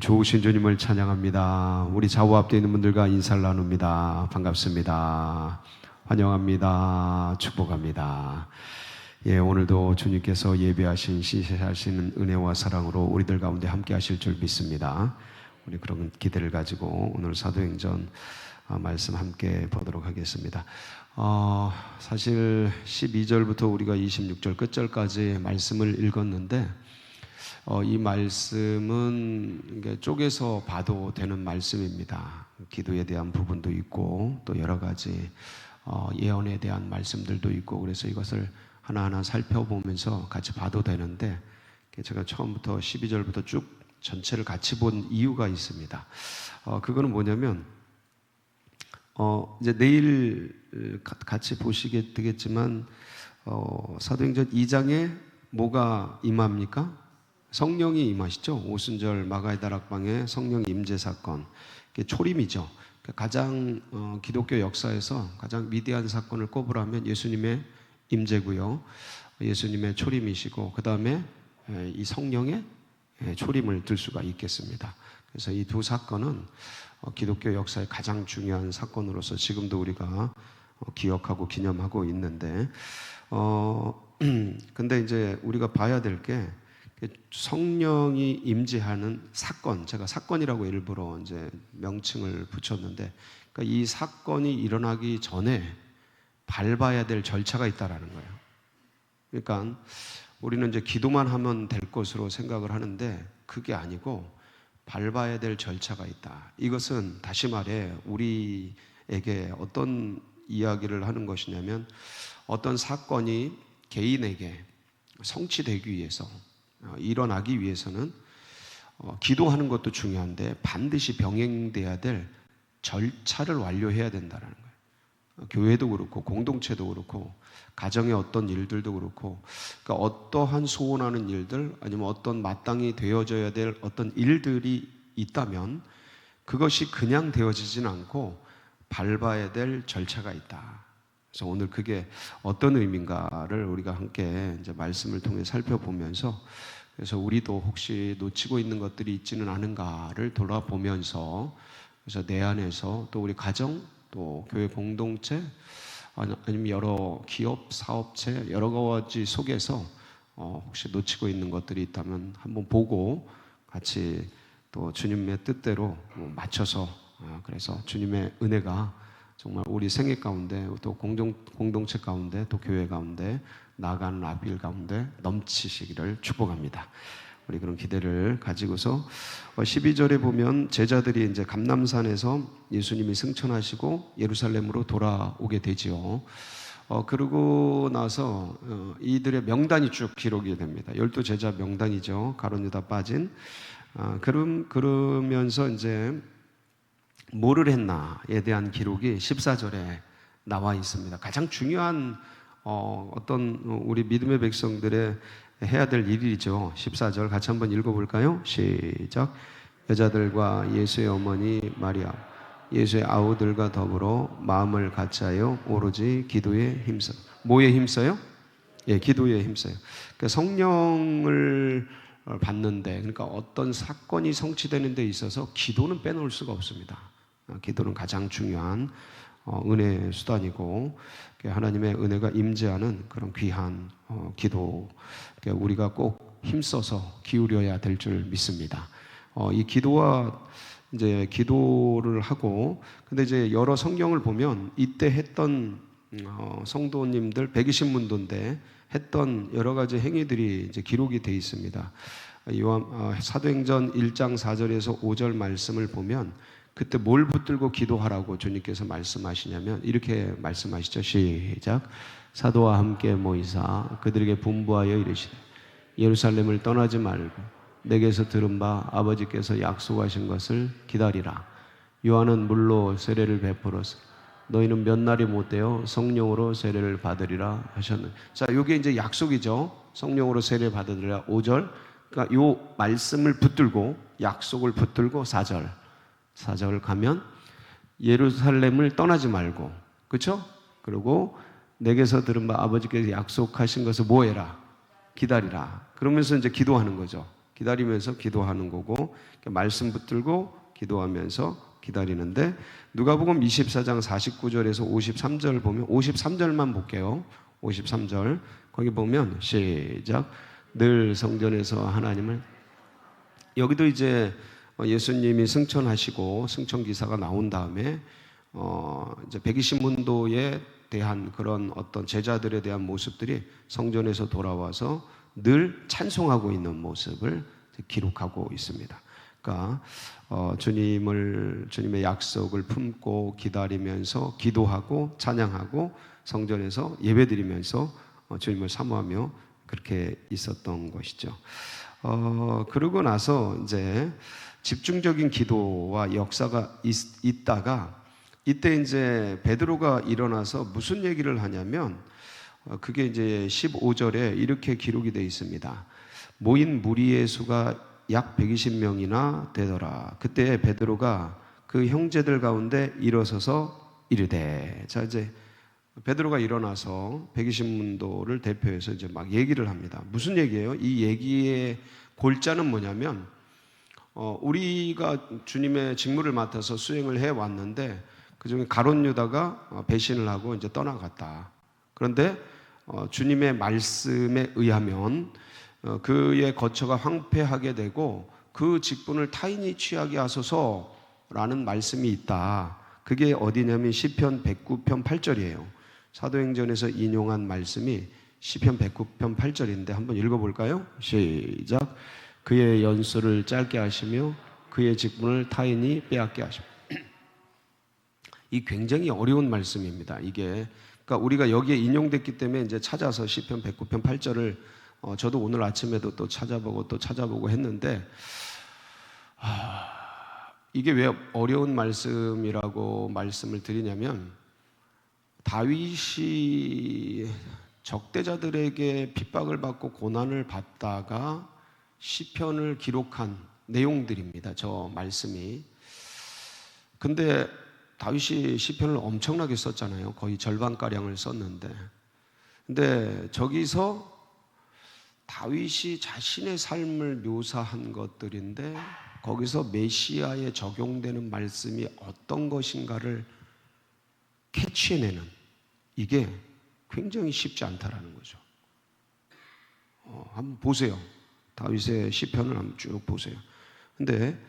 좋으신 주님을 찬양합니다. 우리 좌우 앞에 있는 분들과 인사를 나눕니다. 반갑습니다. 환영합니다. 축복합니다. 예, 오늘도 주님께서 예배하신 시세하시는 은혜와 사랑으로 우리들 가운데 함께 하실 줄 믿습니다. 우리 그런 기대를 가지고 오늘 사도행전 아, 말씀 함께 보도록 하겠습니다. 어, 사실 12절부터 우리가 26절 끝절까지 말씀을 읽었는데 어, 이 말씀은 쪼개서 봐도 되는 말씀입니다. 기도에 대한 부분도 있고 또 여러 가지 어, 예언에 대한 말씀들도 있고 그래서 이것을 하나하나 살펴보면서 같이 봐도 되는데 제가 처음부터 12절부터 쭉 전체를 같이 본 이유가 있습니다. 어, 그거는 뭐냐면 어, 이제 내일 같이 보시게 되겠지만 어, 사도행전 2장에 뭐가 임합니까? 성령이 임하시죠. 오순절 마가의 다락방에 성령 임재 사건, 초림이죠. 가장 어, 기독교 역사에서 가장 위대한 사건을 꼽으라면 예수님의 임재고요, 예수님의 초림이시고 그 다음에 이 성령의 초림을 들 수가 있겠습니다. 그래서 이 두 사건은 어, 기독교 역사의 가장 중요한 사건으로서 지금도 우리가 어, 기억하고 기념하고 있는데, 어, 근데 이제 우리가 봐야 될게 성령이 임재하는 사건, 제가 사건이라고 일부러 이제 명칭을 붙였는데, 그러니까 이 사건이 일어나기 전에 밟아야 될 절차가 있다라는 거예요. 그러니까 우리는 이제 기도만 하면 될 것으로 생각을 하는데 그게 아니고 밟아야 될 절차가 있다. 이것은 다시 말해 우리에게 어떤 이야기를 하는 것이냐면 어떤 사건이 개인에게 성취되기 위해서 어, 일어나기 위해서는 어, 기도하는 것도 중요한데 반드시 병행돼야 될 절차를 완료해야 된다는 거예요. 어, 교회도 그렇고 공동체도 그렇고 가정의 어떤 일들도 그렇고 그러니까 어떠한 소원하는 일들 아니면 어떤 마땅히 되어져야 될 어떤 일들이 있다면 그것이 그냥 되어지진 않고 밟아야 될 절차가 있다. 그래서 오늘 그게 어떤 의미인가를 우리가 함께 이제 말씀을 통해 살펴보면서 그래서 우리도 혹시 놓치고 있는 것들이 있지는 않은가를 돌아보면서 그래서 내 안에서 또 우리 가정 또 교회 공동체 아니면 여러 기업 사업체 여러 가지 속에서 어 혹시 놓치고 있는 것들이 있다면 한번 보고 같이 또 주님의 뜻대로 뭐 맞춰서 어 그래서 주님의 은혜가 정말 우리 생애 가운데 또 공동, 공동체 가운데 또 교회 가운데 나가는 앞길 가운데 넘치시기를 축복합니다. 우리 그런 기대를 가지고서 12절에 어, 보면 제자들이 이제 감남산에서 예수님이 승천하시고 예루살렘으로 돌아오게 되지요. 어, 그러고 나서 어, 이들의 명단이 쭉 기록이 됩니다. 열두 제자 명단이죠. 가론유다 빠진. 아, 그럼 그러면서 이제 뭐를 했나에 대한 기록이 14절에 나와 있습니다. 가장 중요한 어, 어떤 우리 믿음의 백성들의 해야 될 일이죠. 14절 같이 한번 읽어볼까요? 시작. 여자들과 예수의 어머니 마리아, 예수의 아우들과 더불어 마음을 같이하여 오로지 기도에 힘써. 뭐에 힘써요? 예, 기도에 힘써요. 그러니까 성령을 받는데, 그러니까 어떤 사건이 성취되는 데 있어서 기도는 빼놓을 수가 없습니다. 어, 기도는 가장 중요한 어, 은혜 수단이고 하나님의 은혜가 임재하는 그런 귀한 어, 기도 우리가 꼭 힘써서 기울여야 될 줄 믿습니다. 이 기도와 이제 기도를 하고 근데 이제 여러 성경을 보면 이때 했던 성도님들 120문도인데 했던 여러 가지 행위들이 이제 기록이 돼 있습니다. 요한 사도행전 1장 4절에서 5절 말씀을 보면 그때 뭘 붙들고 기도하라고 주님께서 말씀하시냐면 이렇게 말씀하시죠. 시작. 사도와 함께 모이사 그들에게 분부하여 이르시되 예루살렘을 떠나지 말고 내게서 들은 바 아버지께서 약속하신 것을 기다리라. 요한은 물로 세례를 베풀어서 너희는 몇 날이 못 되어 성령으로 세례를 받으리라 하셨는. 자, 이게 이제 약속이죠. 성령으로 세례 받으리라. 5절. 그러니까 요 말씀을 붙들고 약속을 붙들고 4절. 사절 가면 예루살렘을 떠나지 말고 그렇죠? 그리고 내게서 들은 바 아버지께서 약속하신 것을 뭐해라 기다리라 그러면서 이제 기도하는 거죠 기다리면서 기도하는 거고 말씀 붙들고 기도하면서 기다리는데 누가복음 24장 49절에서 53절 보면 53절만 볼게요. 53절 거기 보면 시작 늘 성전에서 하나님을 여기도 이제 예수님이 승천하시고 승천 기사가 나온 다음에 어 이제 120문도에 대한 그런 어떤 제자들에 대한 모습들이 성전에서 돌아와서 늘 찬송하고 있는 모습을 기록하고 있습니다. 그러니까 어, 주님을 주님의 약속을 품고 기다리면서 기도하고 찬양하고 성전에서 예배드리면서 어, 주님을 사모하며 그렇게 있었던 것이죠. 어, 그러고 나서 이제 집중적인 기도와 역사가 있, 있다가 이때 이제 베드로가 일어나서 무슨 얘기를 하냐면 어, 그게 이제 15절에 이렇게 기록이 되어 있습니다. 모인 무리의 수가 약 120명이나 되더라. 그때 베드로가 그 형제들 가운데 일어서서 이르되 자 이제 베드로가 일어나서 120문도를 대표해서 이제 막 얘기를 합니다. 무슨 얘기예요? 이 얘기의 골자는 뭐냐면 어, 우리가 주님의 직무를 맡아서 수행을 해 왔는데 그 중에 가론 유다가 어, 배신을 하고 이제 떠나갔다. 그런데 어, 주님의 말씀에 의하면 어, 그의 거처가 황폐하게 되고 그 직분을 타인이 취하게 하소서라는 말씀이 있다. 그게 어디냐면 시편 109편 8절이에요. 사도행전에서 인용한 말씀이 시편 109편 8절인데 한번 읽어 볼까요? 시작. 그의 연수를 짧게 하시며 그의 직분을 타인이 빼앗게 하시며 이 굉장히 어려운 말씀입니다. 이게 그러니까 우리가 여기에 인용됐기 때문에 이제 찾아서 시편 109편 8절을 어, 저도 오늘 아침에도 또 찾아보고 또 찾아보고 했는데 아, 이게 왜 어려운 말씀이라고 말씀을 드리냐면 다윗이 적대자들에게 핍박을 받고 고난을 받다가 시편을 기록한 내용들입니다. 저 말씀이. 근데 다윗이 시편을 엄청나게 썼잖아요. 거의 절반 가량을 썼는데. 근데 저기서 다윗이 자신의 삶을 묘사한 것들인데 거기서 메시아에 적용되는 말씀이 어떤 것인가를 캐치해내는 이게 굉장히 쉽지 않다라는 거죠. 어, 한번 보세요. 다윗의 시편을 한번 쭉 보세요. 근데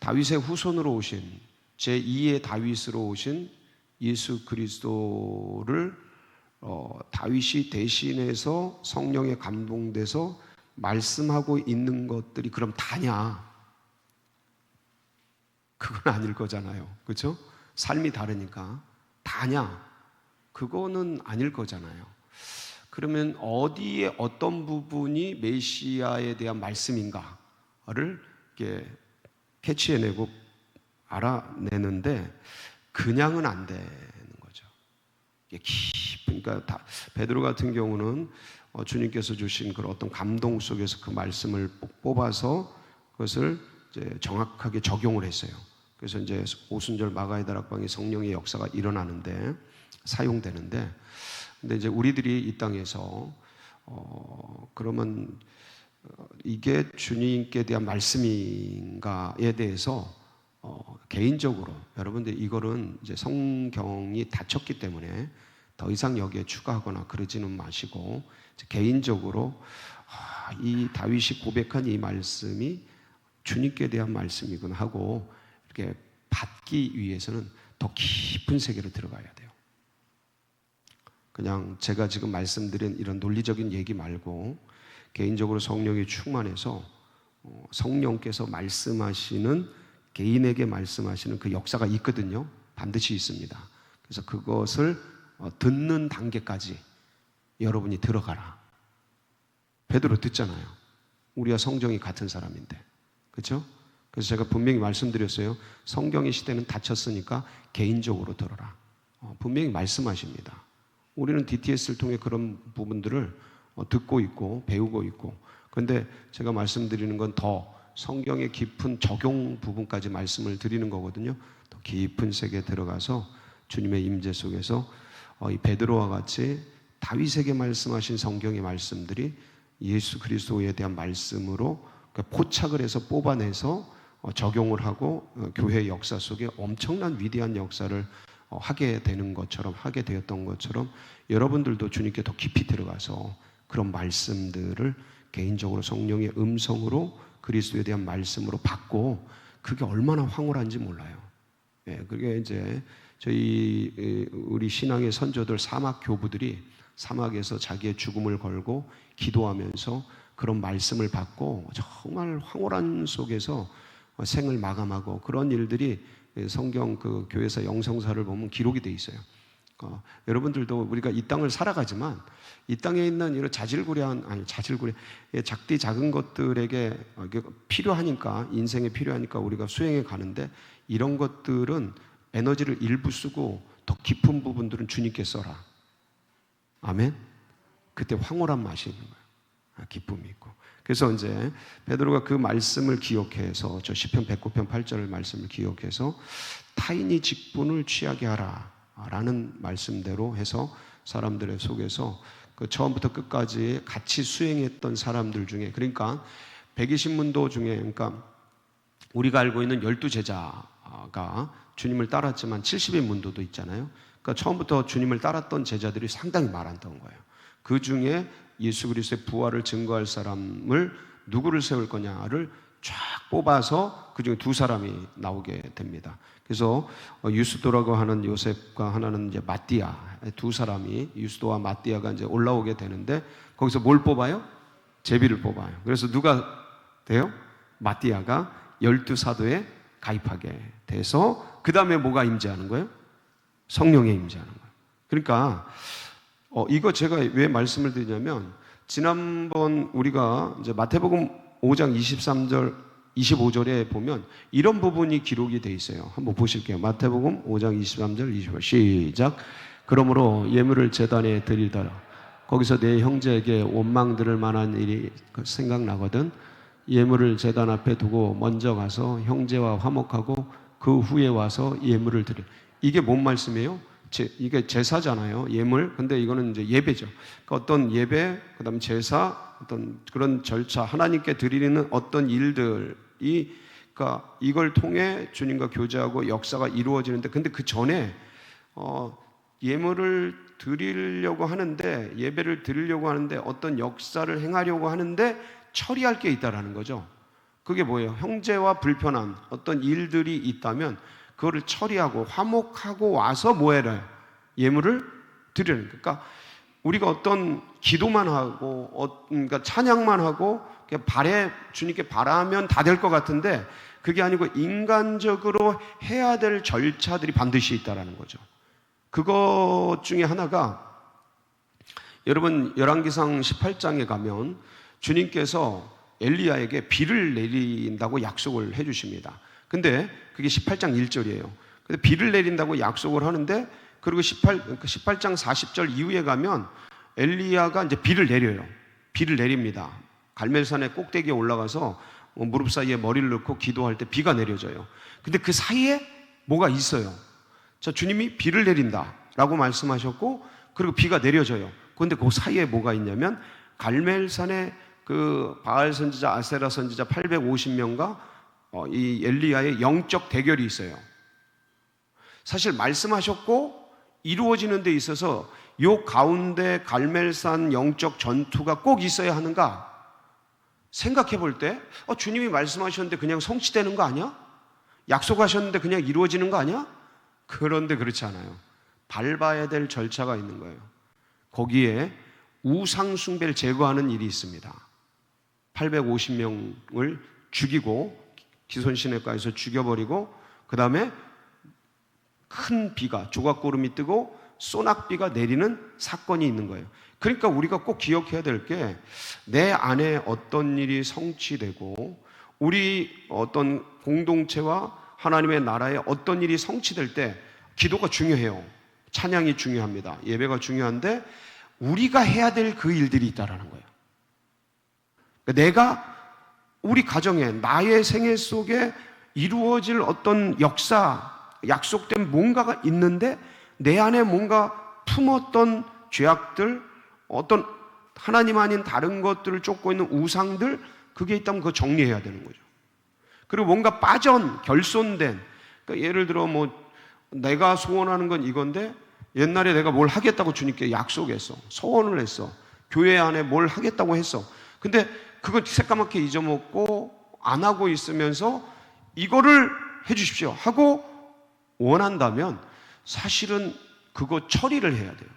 다윗의 후손으로 오신 제 2의 다윗으로 오신 예수 그리스도를 어, 다윗이 대신해서 성령에 감동돼서 말씀하고 있는 것들이 그럼 다냐? 그건 아닐 거잖아요. 그렇죠? 삶이 다르니까 다냐? 그거는 아닐 거잖아요. 그러면 어디에 어떤 부분이 메시아에 대한 말씀인가를 이렇게 캐치해내고 알아내는데 그냥은 안 되는 거죠. 깊은 그러니까 다, 베드로 같은 경우는 어, 주님께서 주신 그런 어떤 감동 속에서 그 말씀을 뽑아서 그것을 정확하게 적용을 했어요. 그래서 이제 오순절 마가의 다락방에 성령의 역사가 일어나는데 사용되는데 근데 이제 우리들이 이 땅에서 어 그러면 어, 이게 주님께 대한 말씀인가에 대해서 어 개인적으로 여러분들 이거는 이제 성경이 닫혔기 때문에 더 이상 여기에 추가하거나 그러지는 마시고 개인적으로 아, 이 다윗이 고백한 이 말씀이 주님께 대한 말씀이구나 하고 이렇게 받기 위해서는 더 깊은 세계로 들어가야 돼요. 그냥 제가 지금 말씀드린 이런 논리적인 얘기 말고 개인적으로 성령이 충만해서 어, 성령께서 말씀하시는 개인에게 말씀하시는 그 역사가 있거든요. 반드시 있습니다. 그래서 그것을 어, 듣는 단계까지 여러분이 들어가라. 베드로 듣잖아요. 우리와 성정이 같은 사람인데. 그렇죠? 그래서 제가 분명히 말씀드렸어요. 성경의 시대는 닫혔으니까 개인적으로 들어라. 어, 분명히 말씀하십니다. 우리는 DTS를 통해 그런 부분들을 어, 듣고 있고 배우고 있고. 그런데 제가 말씀드리는 건 더 성경의 깊은 적용 부분까지 말씀을 드리는 거거든요. 더 깊은 세계에 들어가서 주님의 임재 속에서 어, 이 베드로와 같이 다윗에게 말씀하신 성경의 말씀들이 예수 그리스도에 대한 말씀으로 그러니까 포착을 해서 뽑아내서 어, 적용을 하고 어, 교회 역사 속에 엄청난 위대한 역사를 어, 하게 되는 것처럼 하게 되었던 것처럼 여러분들도 주님께 더 깊이 들어가서 그런 말씀들을 개인적으로 성령의 음성으로 그리스도에 대한 말씀으로 받고 그게 얼마나 황홀한지 몰라요. 예, 그게 이제 저희 에, 우리 신앙의 선조들 사막 교부들이 사막에서 자기의 죽음을 걸고 기도하면서 그런 말씀을 받고 정말 황홀한 속에서 생을 마감하고 그런 일들이 성경 그 교회사 영성사를 보면 기록이 돼 있어요. 어, 여러분들도 우리가 이 땅을 살아가지만 이 땅에 있는 이런 자질구레한 아니 자질구레 예, 작디 작은 것들에게 어, 필요하니까 인생에 필요하니까 우리가 수행해 가는데 이런 것들은 에너지를 일부 쓰고 더 깊은 부분들은 주님께 써라. 아멘. 그때 황홀한 맛이 있는 거예요. 아, 기쁨이 있고. 그래서 이제 베드로가 그 말씀을 기억해서 저 시편 109편 8절의 말씀을 기억해서 타인이 직분을 취하게 하라라는 말씀대로 해서 사람들의 속에서 그 처음부터 끝까지 같이 수행했던 사람들 중에 그러니까 120문도 중에 그러니까 우리가 알고 있는 열두 제자가 주님을 따랐지만 70인 문도도 있잖아요. 그러니까 처음부터 주님을 따랐던 제자들이 상당히 많았던 거예요. 그 중에 예수 그리스도의 부활을 증거할 사람을 누구를 세울 거냐를 쫙 뽑아서 그 중에 두 사람이 나오게 됩니다. 그래서 어, 유스도라고 하는 요셉과 하나는 이제 마띠아 두 사람이 유스도와 마띠아가 이제 올라오게 되는데 거기서 뭘 뽑아요? 제비를 뽑아요. 그래서 누가 돼요? 마띠아가 열두 사도에 가입하게 돼서 그 다음에 뭐가 임재하는 거예요? 성령에 임재하는 거예요. 그러니까 어, 이거 제가 왜 말씀을 드리냐면 지난번 우리가 이제 마태복음 5장 23절 25절에 보면 이런 부분이 기록이 돼 있어요. 한번 보실게요. 마태복음 5장 23절 25절 시작. 그러므로 예물을 제단에 드리더라. 거기서 내 형제에게 원망 들을 만한 일이 생각나거든. 예물을 제단 앞에 두고 먼저 가서 형제와 화목하고 그 후에 와서 예물을 드려. 이게 뭔 말씀이에요? 제, 이게 제사잖아요. 예물. 근데 이거는 이제 예배죠. 그러니까 어떤 예배, 그다음 제사, 어떤 그런 절차, 하나님께 드리는 어떤 일들이 그러니까 이걸 통해 주님과 교제하고 역사가 이루어지는데 근데 그 전에 어, 예물을 드리려고 하는데 예배를 드리려고 하는데 어떤 역사를 행하려고 하는데 처리할 게 있다라는 거죠. 그게 뭐예요? 형제와 불편한 어떤 일들이 있다면 그거를 처리하고 화목하고 와서 뭐해라 예물을 드리는. 그러니까 우리가 어떤 기도만 하고 어, 그러니까 찬양만 하고 바래 주님께 바라면 다 될 것 같은데 그게 아니고 인간적으로 해야 될 절차들이 반드시 있다라는 거죠. 그것 중에 하나가 여러분 열왕기상 18장에 가면 주님께서 엘리야에게 비를 내린다고 약속을 해 주십니다. 근데 그게 18장 1절이에요. 근데 비를 내린다고 약속을 하는데 그리고 18, 18장 40절 이후에 가면 엘리야가 이제 비를 내려요. 비를 내립니다. 갈멜산의 꼭대기에 올라가서 뭐 무릎 사이에 머리를 넣고 기도할 때 비가 내려져요. 근데 그 사이에 뭐가 있어요. 자, 주님이 비를 내린다 라고 말씀하셨고 그리고 비가 내려져요. 그런데 그 사이에 뭐가 있냐면 갈멜산의 그 바알 선지자, 아세라 선지자 850명과 어, 이 엘리야의 영적 대결이 있어요. 사실 말씀하셨고 이루어지는 데 있어서 요 가운데 갈멜산 영적 전투가 꼭 있어야 하는가? 생각해 볼 때, 어, 주님이 말씀하셨는데 그냥 성취되는 거 아니야? 약속하셨는데 그냥 이루어지는 거 아니야? 그런데 그렇지 않아요. 밟아야 될 절차가 있는 거예요. 거기에 우상숭배를 제거하는 일이 있습니다. 850명을 죽이고 기손시내가에서 죽여버리고 그 다음에 큰 비가 조각구름이 뜨고 소낙비가 내리는 사건이 있는 거예요. 그러니까 우리가 꼭 기억해야 될 게 내 안에 어떤 일이 성취되고 우리 어떤 공동체와 하나님의 나라에 어떤 일이 성취될 때 기도가 중요해요. 찬양이 중요합니다. 예배가 중요한데 우리가 해야 될 그 일들이 있다라는 거예요. 그러니까 내가 우리 가정에 나의 생애 속에 이루어질 어떤 역사, 약속된 뭔가가 있는데 내 안에 뭔가 품었던 죄악들, 어떤 하나님 아닌 다른 것들을 쫓고 있는 우상들, 그게 있다면 그거 정리해야 되는 거죠. 그리고 뭔가 빠전, 결손된, 그러니까 예를 들어 뭐 내가 소원하는 건 이건데 옛날에 내가 뭘 하겠다고 주님께 약속했어. 소원을 했어. 교회 안에 뭘 하겠다고 했어. 근데 그거 새까맣게 잊어먹고 안 하고 있으면서 이거를 해 주십시오 하고 원한다면 사실은 그거 처리를 해야 돼요.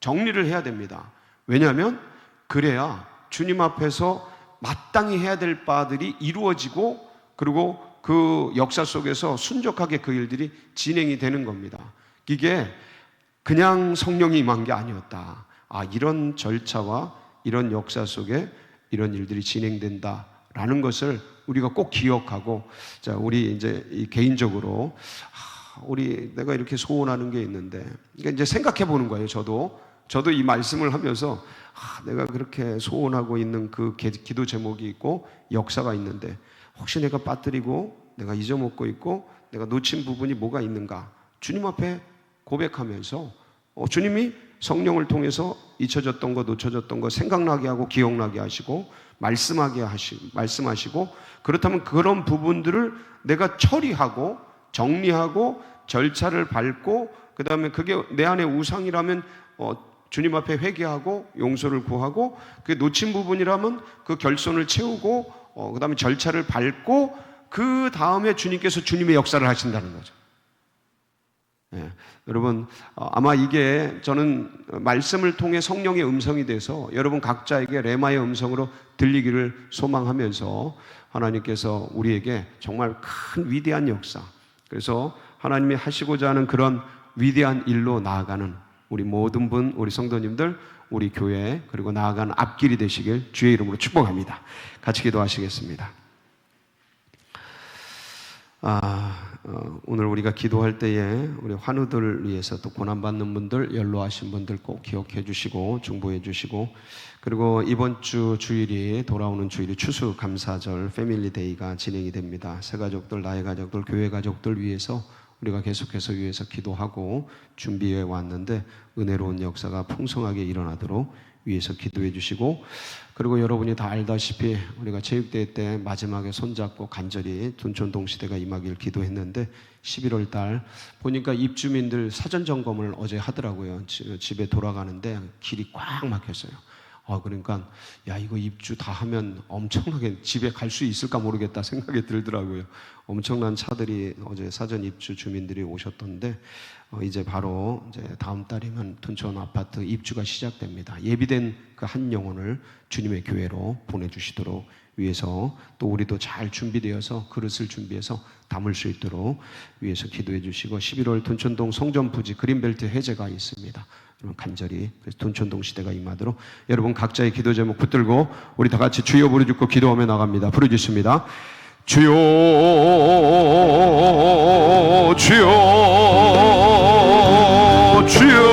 정리를 해야 됩니다. 왜냐하면 그래야 주님 앞에서 마땅히 해야 될 바들이 이루어지고 그리고 그 역사 속에서 순적하게 그 일들이 진행이 되는 겁니다. 이게 그냥 성령이 임한 게 아니었다. 아, 이런 절차와 이런 역사 속에 이런 일들이 진행된다라는 것을 우리가 꼭 기억하고 자, 우리 이제 이 개인적으로 아, 우리 내가 이렇게 소원하는 게 있는데 그러니까 이제 생각해 보는 거예요. 저도 저도 이 말씀을 하면서 아, 내가 그렇게 소원하고 있는 그 기- 기도 제목이 있고 역사가 있는데 혹시 내가 빠뜨리고 내가 잊어먹고 있고 내가 놓친 부분이 뭐가 있는가 주님 앞에 고백하면서 어, 주님이 성령을 통해서 잊혀졌던 거 놓쳐졌던 거 생각나게 하고 기억나게 하시고 말씀하게 하시 말씀하시고 그렇다면 그런 부분들을 내가 처리하고 정리하고 절차를 밟고 그다음에 그게 내 안에 우상이라면 어, 주님 앞에 회개하고 용서를 구하고 그 놓친 부분이라면 그 결손을 채우고 어, 그다음에 절차를 밟고 그 다음에 주님께서 주님의 역사를 하신다는 거죠. 예, 여러분 어, 아마 이게 저는 말씀을 통해 성령의 음성이 돼서 여러분 각자에게 레마의 음성으로 들리기를 소망하면서 하나님께서 우리에게 정말 큰 위대한 역사 그래서 하나님이 하시고자 하는 그런 위대한 일로 나아가는 우리 모든 분 우리 성도님들 우리 교회 그리고 나아가는 앞길이 되시길 주의 이름으로 축복합니다. 같이 기도하시겠습니다. 아, 어, 오늘 우리가 기도할 때에 우리 환우들 위해서 또 고난받는 분들, 연로하신 분들 꼭 기억해 주시고 중보해 주시고 그리고 이번 주 주일이 돌아오는 주일이 추수 감사절 패밀리 데이가 진행이 됩니다. 새 가족들, 나의 가족들, 교회 가족들 위해서 우리가 계속해서 위해서 기도하고 준비해 왔는데 은혜로운 역사가 풍성하게 일어나도록 위해서 기도해 주시고 그리고 여러분이 다 알다시피 우리가 체육대회 때 마지막에 손잡고 간절히 둔촌동 시대가 임하길 기도했는데 11월 달 보니까 입주민들 사전 점검을 어제 하더라고요. 지- 집에 돌아가는데 길이 꽉 막혔어요. 아 그러니까 야 이거 입주 다 하면 엄청나게 집에 갈 수 있을까 모르겠다 생각이 들더라고요. 엄청난 차들이 어제 사전 입주 주민들이 오셨던데 어, 이제 바로 이제 다음 달이면 둔촌 아파트 입주가 시작됩니다. 예비된 그 한 영혼을 주님의 교회로 보내주시도록 위해서 또 우리도 잘 준비되어서 그릇을 준비해서 담을 수 있도록 위해서 기도해 주시고 11월 둔촌동 성전 부지 그린벨트 해제가 있습니다. 여러분 간절히 그래서 둔촌동 시대가 임하도록 여러분 각자의 기도 제목 붙들고 우리 다 같이 주여 부르짖고 기도하며 나갑니다. 부르짖습니다. 주여 주여 주여